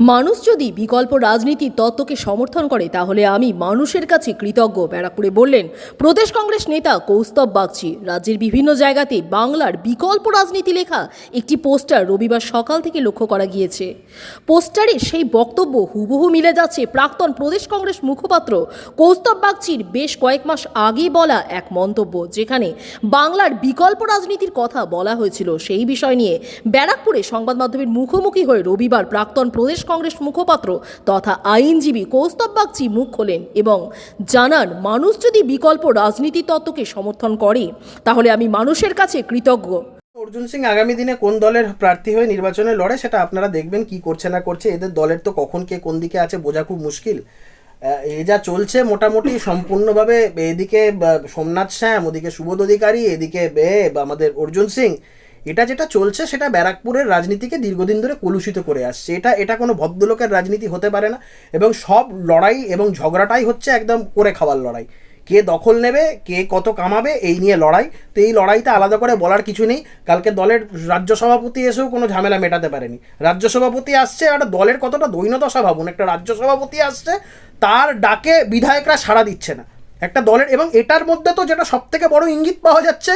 মানুষ যদি বিকল্প রাজনীতির তত্ত্বকে সমর্থন করে, তাহলে আমি মানুষের কাছে কৃতজ্ঞ, ব্যারাকপুরে বললেন। প্রদেশ কংগ্রেস নেতা কৌস্তব বাগচি, রাজ্যের বিভিন্ন জায়গাতে বাংলার বিকল্প রাজনীতি লেখা একটি পোস্টার রবিবার সকাল থেকে লক্ষ্য করা গিয়েছে। পোস্টারে সেই বক্তব্য হুবহু মিলে যাচ্ছে প্রাক্তন প্রদেশ কংগ্রেস মুখপাত্র কৌস্তব বাগচির বেশ কয়েক মাস আগে বলা এক মন্তব্য, যেখানে বাংলার বিকল্প রাজনীতির কথা বলা হয়েছিল। সেই বিষয় নিয়ে ব্যারাকপুরে সংবাদ মাধ্যমের মুখোমুখি হয়ে রবিবার প্রাক্তন প্রদেশ কংগ্রেস মুখপাত্র তথা আইনজীবী কৌস্তব বাগচি মুখ খোলেন এবং জানান, মানুষ যদি বিকল্প রাজনীতি তত্ত্বকে সমর্থন করে, তাহলে আমি মানুষের কাছে কৃতজ্ঞ। অর্জুন সিং, আগামী দিনে কোন দলের প্রার্থী হয়ে নির্বাচনে লড়ে, সেটা আপনারা দেখবেন, কি করছে না করছে, এদের দলের তো কখন কে কোন দিকে আছে বোঝা খুব মুশকিল। এ যা চলছে মোটামুটি সম্পূর্ণভাবে এদিকে সোমনাথ শ্যাম, ওদিকে সুবোধ অধিকারী, এদিকে বা আমাদের অর্জুন সিং। এটা যেটা চলছে সেটা ব্যারাকপুরের রাজনীতিকে দীর্ঘদিন ধরে কলুষিত করে আসছে। এটা এটা কোনো ভদ্রলোকের রাজনীতি হতে পারে না এবং সব লড়াই এবং ঝগড়াটাই হচ্ছে একদম করে খাওয়ার লড়াই। কে দখল নেবে, কে কত কামাবে, এই নিয়ে লড়াই। তো এই লড়াইতে আলাদা করে বলার কিছু নেই। কালকে দলের রাজ্য সভাপতি এসেও কোনো ঝামেলা মেটাতে পারেনি। রাজ্য সভাপতি আসছে একটা দলের কতটা দৈন্যদশা ভাবুন একটা রাজ্য সভাপতি আসছে, তার ডাকে বিধায়করা সাড়া দিচ্ছে না। একটা দলের এবং এটার মধ্যে তো যেটা সব থেকে বড় ইঙ্গিত পাওয়া যাচ্ছে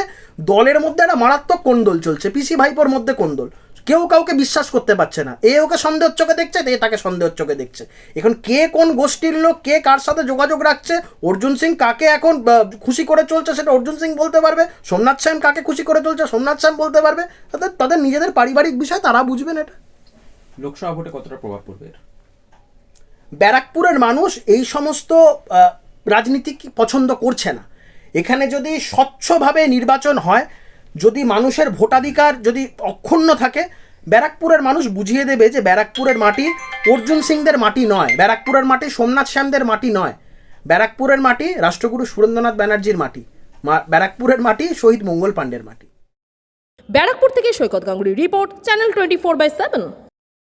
দলের মধ্যে একটা মারাত্মক কোন্দল চলছে পিসি ভাইপোর মধ্যে কোন্দল। কেউ কাউকে বিশ্বাস করতে পারছে না। এ ওকে সন্দেহের চোখে দেখছে এ তাকে সন্দেহের চোখে দেখছে। এখন কে কোন গোষ্ঠীর লোক কে কার সাথে যোগাযোগ রাখছে অর্জুন সিং কাকে এখন খুশি করে চলছে সেটা অর্জুন সিং বলতে পারবে সোমনাথ শ্যাম কাকে খুশি করে চলছে সোমনাথ শ্যাম বলতে পারবে তাদের তাদের নিজেদের পারিবারিক বিষয় তারা বুঝবেন এটা। লোকসভা ভোটে কতটা প্রভাব পড়বে ব্যারাকপুরের মানুষ এই সমস্ত রাজনীতি পছন্দ করছে না। এখানে যদি স্বচ্ছভাবে নির্বাচন হয়, যদি মানুষের ভোটাধিকার যদি অক্ষুণ্ণ থাকে, ব্যারাকপুরের মানুষ বুঝিয়ে দেবে যে ব্যারাকপুরের মাটি অর্জুন সিংদের মাটি নয়, ব্যারাকপুরের মাটি সোমনাথ শ্যামদের মাটি নয়, ব্যারাকপুরের মাটি রাষ্ট্রগুরু সুরেন্দ্রনাথ ব্যানার্জির মাটি ব্যারাকপুরের মাটি শহীদ মঙ্গল পাণ্ডের মাটি। ব্যারাকপুর থেকে Saikat Ganguly report, channel twenty four by seven.